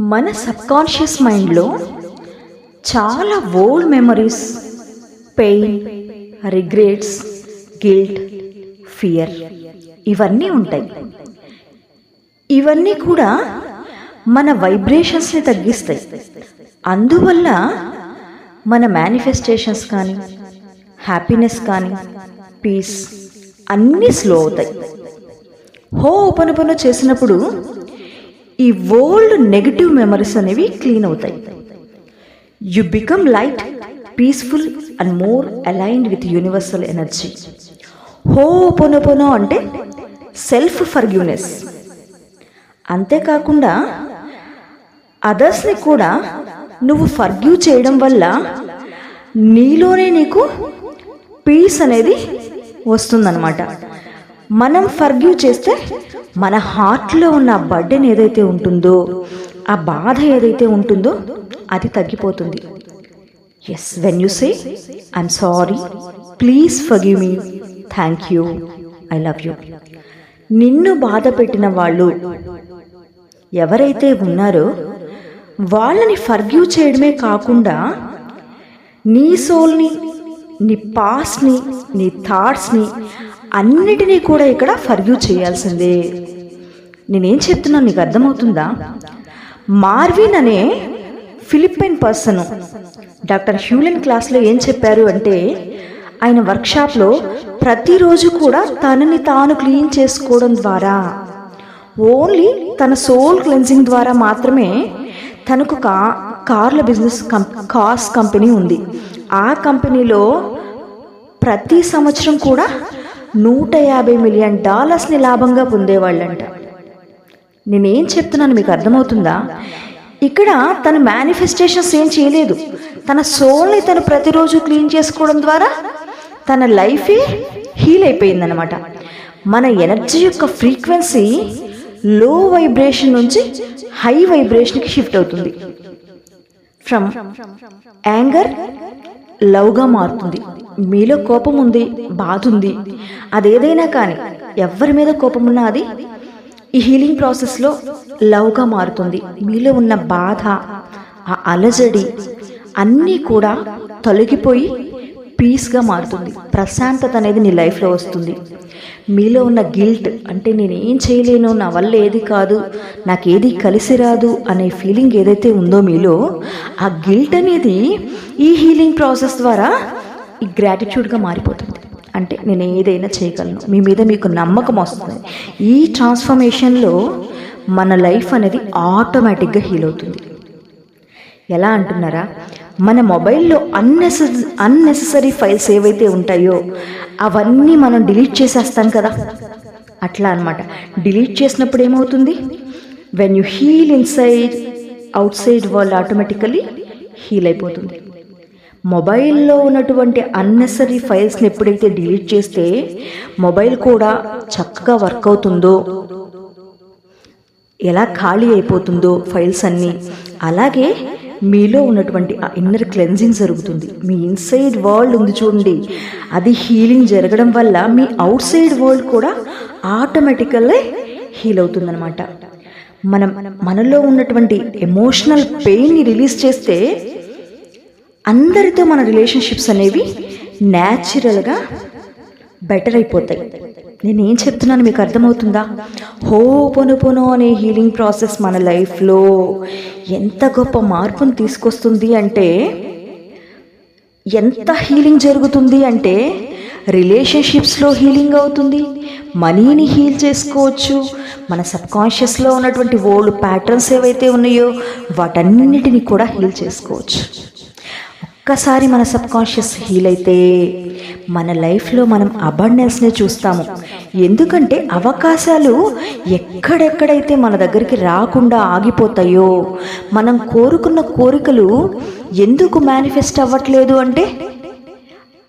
మన సబ్కాన్షియస్ మైండ్లో చాలా old memories pain regrets guilt fear ఇవన్నీ ఉంటాయి. ఇవన్నీ కూడా మన వైబ్రేషన్స్ని తగ్గిస్తాయి. అందువల్ల మన మేనిఫెస్టేషన్స్ కానీ హ్యాపీనెస్ కానీ పీస్ అన్నీ స్లో అవుతాయి. హో ఓపెన్ చేసినప్పుడు ఈ ఓల్డ్ నెగిటివ్ మెమరీస్ అనేవి క్లీన్ అవుతాయి. You become light peaceful and more aligned with universal energy. Ho'oponopono అంటే సెల్ఫ్ ఫర్గ్యూనెస్. అంతేకాకుండా అదర్స్ని కూడా నువ్వు ఫర్గ్యూ చేయడం వల్ల నీలోనే నీకు పీస్ అనేది వస్తుందన్నమాట. మనం ఫర్గ్యూ చేస్తే మన హార్ట్లో ఉన్న బర్డెన్ ఏదైతే ఉంటుందో ఆ బాధ ఏదైతే ఉంటుందో అది తగ్గిపోతుంది. Yes when you say I'm sorry please forgive me thank you I love you నిన్ను బాధ పెట్టిన వాళ్ళు ఎవరైతే ఉన్నారో వాళ్ళని ఫర్గ్యూ చేయడమే కాకుండా నీ సోల్ని నీ పాస్ట్ని నీ థాట్స్ని అన్నిటినీ కూడా ఇక్కడ ఫర్వ్యూ చేయాల్సిందే. నేనేం చెప్తున్నాను నీకు అర్థమవుతుందా? మార్విన్ అనే ఫిలిప్పైన్ పర్సన్ డాక్టర్ హ్యూలెన్ క్లాస్లో ఏం చెప్పారు అంటే ఆయన వర్క్షాప్లో ప్రతిరోజు కూడా తనని తాను క్లీన్ చేసుకోవడం ద్వారా ఓన్లీ తన సోల్ క్లెన్సింగ్ ద్వారా మాత్రమే తనకు కా కార్ల బిజినెస్ కం కార్స్ కంపెనీ ఉంది. ఆ కంపెనీలో ప్రతి సంవత్సరం కూడా నూట యాభై మిలియన్ డాలర్స్ని లాభంగా పొందేవాళ్ళంట. నేనేం చెప్తున్నాను మీకు అర్థమవుతుందా? ఇక్కడ తన మేనిఫెస్టేషన్స్ ఏం చేయలేదు. తన సోల్ని తను ప్రతిరోజు క్లీన్ చేసుకోవడం ద్వారా తన లైఫే హీల్ అయిపోయిందనమాట మన ఎనర్జీ యొక్క ఫ్రీక్వెన్సీ లో వైబ్రేషన్ నుంచి హై వైబ్రేషన్కి షిఫ్ట్ అవుతుంది. ఫ్రమ్ యాంగర్ లవ్గా మారుతుంది. మీలో కోపం ఉంది బాధ ఉంది. అదేదైనా కానీ ఎవరి మీద కోపం ఉన్నా అది ఈ హీలింగ్ ప్రాసెస్లో లవ్గా మారుతుంది. మీలో ఉన్న బాధ ఆ అలజడి అన్నీ కూడా తొలగిపోయి పీస్గా మారుతుంది. ప్రశాంతత అనేది నీ లైఫ్లో వస్తుంది. మీలో ఉన్న గిల్ట్ అంటే నేను ఏం చేయలేను నా వల్ల ఏది కాదు నాకు ఏది కలిసి రాదు అనే ఫీలింగ్ ఏదైతే ఉందో మీలో ఆ గిల్ట్ అనేది ఈ హీలింగ్ ప్రాసెస్ ద్వారా ఈ గ్రాటిట్యూడ్గా మారిపోతుంది. అంటే నేను ఏదైనా చేయగలను మీ మీద మీకు నమ్మకం వస్తుంది. ఈ ట్రాన్స్ఫర్మేషన్లో మన లైఫ్ అనేది ఆటోమేటిక్గా హీల్ అవుతుంది. ఎలా అంటున్నారా? మన మొబైల్లో అన్నెసెసరీ అన్నెసెసరీ ఫైల్స్ ఏవైతే ఉంటాయో అవన్నీ మనం డిలీట్ చేసేస్తాం కదా. అట్లా అనమాట డిలీట్ చేసినప్పుడు ఏమవుతుంది? When you heal inside outside world automatically heal అయిపోతుంది. మొబైల్లో ఉన్నటువంటి అన్నెసరీ ఫైల్స్ని ఎప్పుడైతే డిలీట్ చేస్తే మొబైల్ కూడా చక్కగా వర్క్ అవుతుందో ఎలా ఖాళీ అయిపోతుందో ఫైల్స్ అన్నీ. అలాగే మీలో ఉన్నటువంటి ఆ ఇన్నర్ క్లెన్జింగ్ జరుగుతుంది. మీ ఇన్సైడ్ వరల్డ్ ఉంది చూడండి. అది హీలింగ్ జరగడం వల్ల మీ అవుట్ సైడ్ వరల్డ్ కూడా ఆటోమేటికల్లే హీల్ అవుతుందన్నమాట. మనం మనలో ఉన్నటువంటి ఎమోషనల్ పెయిన్ని రిలీజ్ చేస్తే అందరితో మన రిలేషన్షిప్స్ అనేవి న్యాచురల్గా బెటర్ అయిపోతాయి. నేను ఏం చెప్తున్నాను మీకు అర్థమవుతుందా? హో పొను పొను అనే హీలింగ్ ప్రాసెస్ మన లైఫ్లో ఎంత గొప్ప మార్పును తీసుకొస్తుంది అంటే ఎంత హీలింగ్ జరుగుతుంది అంటే రిలేషన్షిప్స్లో హీలింగ్ అవుతుంది మనీని హీల్ చేసుకోవచ్చు మన సబ్కాన్షియస్లో ఉన్నటువంటి ఓల్డ్ ప్యాటర్న్స్ ఏవైతే ఉన్నాయో వాటన్నిటిని కూడా హీల్ చేసుకోవచ్చు. ఒక్కసారి మన సబ్కాన్షియస్ హీల్ అయితే మన లైఫ్లో మనం అబండెన్స్నే చూస్తాము. ఎందుకంటే అవకాశాలు ఎక్కడెక్కడైతే మన దగ్గరికి రాకుండా ఆగిపోతాయో మనం కోరుకున్న కోరికలు ఎందుకు మేనిఫెస్ట్ అవ్వట్లేదు అంటే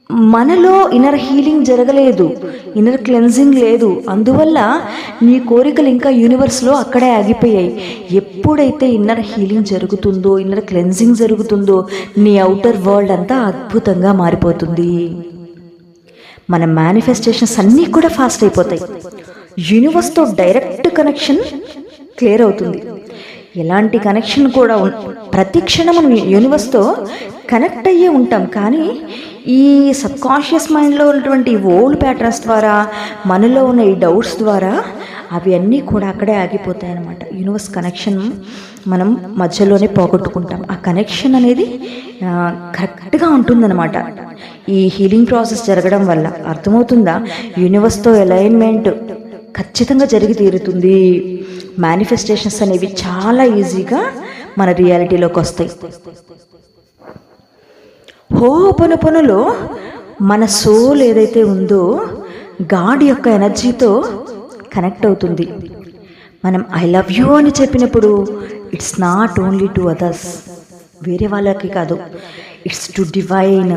మనలో ఇన్నర్ హీలింగ్ జరగలేదు ఇన్నర్ క్లెన్జింగ్ లేదు. అందువల్ల నీ కోరికలు ఇంకా యూనివర్స్లో అక్కడే ఆగిపోయాయి. ఎప్పుడైతే ఇన్నర్ హీలింగ్ జరుగుతుందో ఇన్నర్ క్లెన్జింగ్ జరుగుతుందో నీ అవుటర్ వరల్డ్ అంతా అద్భుతంగా మారిపోతుంది. మన మేనిఫెస్టేషన్స్ అన్నీ కూడా ఫాస్ట్ అయిపోతాయి. యూనివర్స్తో డైరెక్ట్ కనెక్షన్ క్లియర్ అవుతుంది. ఎలాంటి కనెక్షన్ కూడా ప్రతి క్షణం మనం యూనివర్స్తో కనెక్ట్ అయ్యే ఉంటాం. కానీ ఈ సబ్కాన్షియస్ మైండ్లో ఉన్నటువంటి ఓల్డ్ ప్యాటర్న్స్ ద్వారా మనలో ఉన్న ఈ డౌట్స్ ద్వారా అవన్నీ కూడా అక్కడే ఆగిపోతాయి అనమాట యూనివర్స్ కనెక్షన్ మనం మధ్యలోనే పోగొట్టుకుంటాం. ఆ కనెక్షన్ అనేది కరెక్ట్గా ఉంటుందన్నమాట. ఈ హీలింగ్ ప్రాసెస్ జరగడం వల్ల అర్థమవుతుందా? యూనివర్స్తో అలైన్మెంట్ ఖచ్చితంగా జరిగి తీరుతుంది. మేనిఫెస్టేషన్స్ అనేవి చాలా ఈజీగా మన రియాలిటీలోకి వస్తాయి. హోపనుపనులో మన సోల్ ఏదైతే ఉందో గాడ్ యొక్క ఎనర్జీతో కనెక్ట్ అవుతుంది. మనం ఐ లవ్ యూ అని చెప్పినప్పుడు it's not only to others వేరే వాళ్ళకి కాదు. It's to divine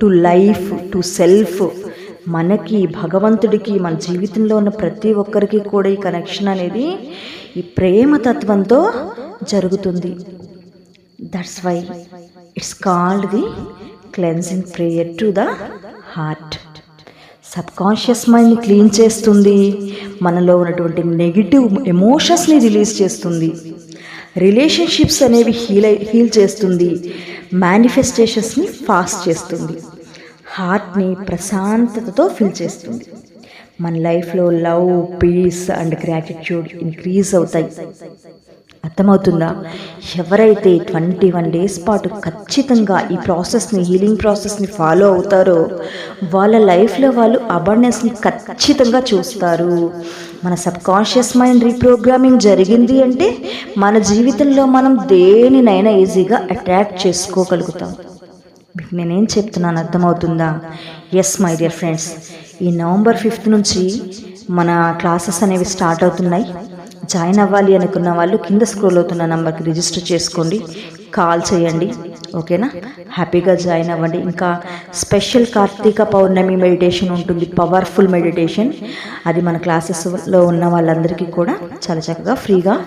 to life to self. మనకి భగవంతుడికి మన జీవితంలో ఉన్న ప్రతి ఒక్కరికి కూడా ఈ కనెక్షన్ అనేది ఈ ప్రేమ తత్వంతో జరుగుతుంది. That's why it's called the cleansing prayer to the heart subconscious మైండ్ని క్లీన్ చేస్తుంది. మనలో ఉన్నటువంటి నెగిటివ్ ఎమోషన్స్ని రిలీజ్ చేస్తుంది. రిలేషన్షిప్స్ అనేవి హీల్ హీల్ చేస్తుంది. మేనిఫెస్టేషన్స్ని ఫాస్ట్ చేస్తుంది. హార్ట్ని ప్రశాంతతతో ఫిల్ చేస్తుంది. మన లైఫ్లో love peace and gratitude increase అవుతాయి. అర్థమవుతుందా? ఎవరైతే ట్వంటీ వన్ డేస్ పాటు ఖచ్చితంగా ఈ ప్రాసెస్ని హీలింగ్ ప్రాసెస్ని ఫాలో అవుతారో వాళ్ళ లైఫ్లో వాళ్ళు అబర్నెస్ని ఖచ్చితంగా చూస్తారు. మన సబ్కాన్షియస్ మైండ్ రీప్రోగ్రామింగ్ జరిగింది అంటే మన జీవితంలో మనం దేనినైనా ఈజీగా అట్రాక్ట్ చేసుకోగలుగుతాం. మీకు నేనేం చెప్తున్నాను అర్థమవుతుందా? ఎస్ మై డియర్ ఫ్రెండ్స్ ఈ నవంబర్ ఫిఫ్త్ నుంచి మన క్లాసెస్ అనేవి స్టార్ట్ అవుతున్నాయి. జాయిన్ అవ్వాలి అనుకున్న వాళ్ళు కింద స్క్రోల్ అవుతున్న నెంబర్కి రిజిస్టర్ చేసుకోండి. కాల్ చేయండి. ఓకేనా? హ్యాపీగా జాయిన్ అవ్వండి. ఇంకా స్పెషల్ కార్తీక పౌర్ణమి మెడిటేషన్ ఉంటుంది. Powerful meditation. అది మన క్లాసెస్లో ఉన్న వాళ్ళందరికీ కూడా చాలా చక్కగా ఫ్రీగా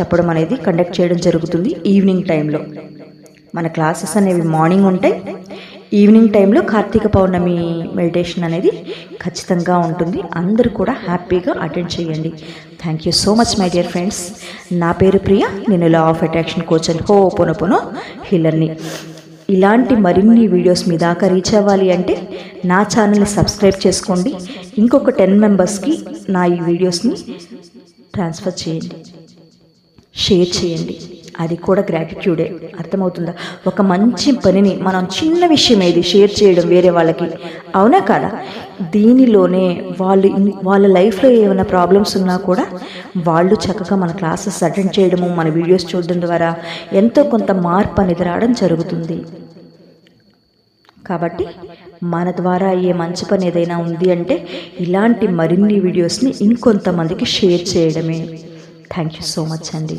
చెప్పడం అనేది కండక్ట్ చేయడం జరుగుతుంది ఈవినింగ్ టైంలో. మన క్లాసెస్ అనేవి మార్నింగ్ ఉంటాయి. ఈవినింగ్ టైంలో కార్తీక పౌర్ణమి మెడిటేషన్ అనేది ఖచ్చితంగా ఉంటుంది. అందరూ కూడా హ్యాపీగా అటెండ్ చేయండి. Thank you so much my dear friends నా పేరు ప్రియ. నేను law of attraction coach and ho'oponopono హీలర్ని ఇలాంటి మరిన్ని వీడియోస్ మీ దాకా రీచ్ అవ్వాలి అంటే నా ఛానల్ని సబ్స్క్రైబ్ చేసుకోండి. ఇంకొక టెన్ మెంబర్స్కి నా ఈ వీడియోస్ని ట్రాన్స్ఫర్ చేయండి. షేర్ చేయండి. అది కూడా గ్రాటిట్యూడే అర్థమవుతుందా? ఒక మంచి పనిని మనం చిన్న విషయం ఏది షేర్ చేయడం వేరే వాళ్ళకి. అవునా కాదా? దీనిలోనే వాళ్ళు వాళ్ళ లైఫ్లో ఏమైనా ప్రాబ్లమ్స్ ఉన్నా కూడా వాళ్ళు చక్కగా మన క్లాసెస్ అటెండ్ చేయడము మన వీడియోస్ చూడడం ద్వారా ఎంతో కొంత మార్పు అనేది రావడం జరుగుతుంది. కాబట్టి మన ద్వారా అయ్యే మంచి పని ఏదైనా ఉంది అంటే ఇలాంటి మరిన్ని వీడియోస్ని ఇంకొంతమందికి షేర్ చేయడమే. థ్యాంక్ యూ సో మచ్ అండి.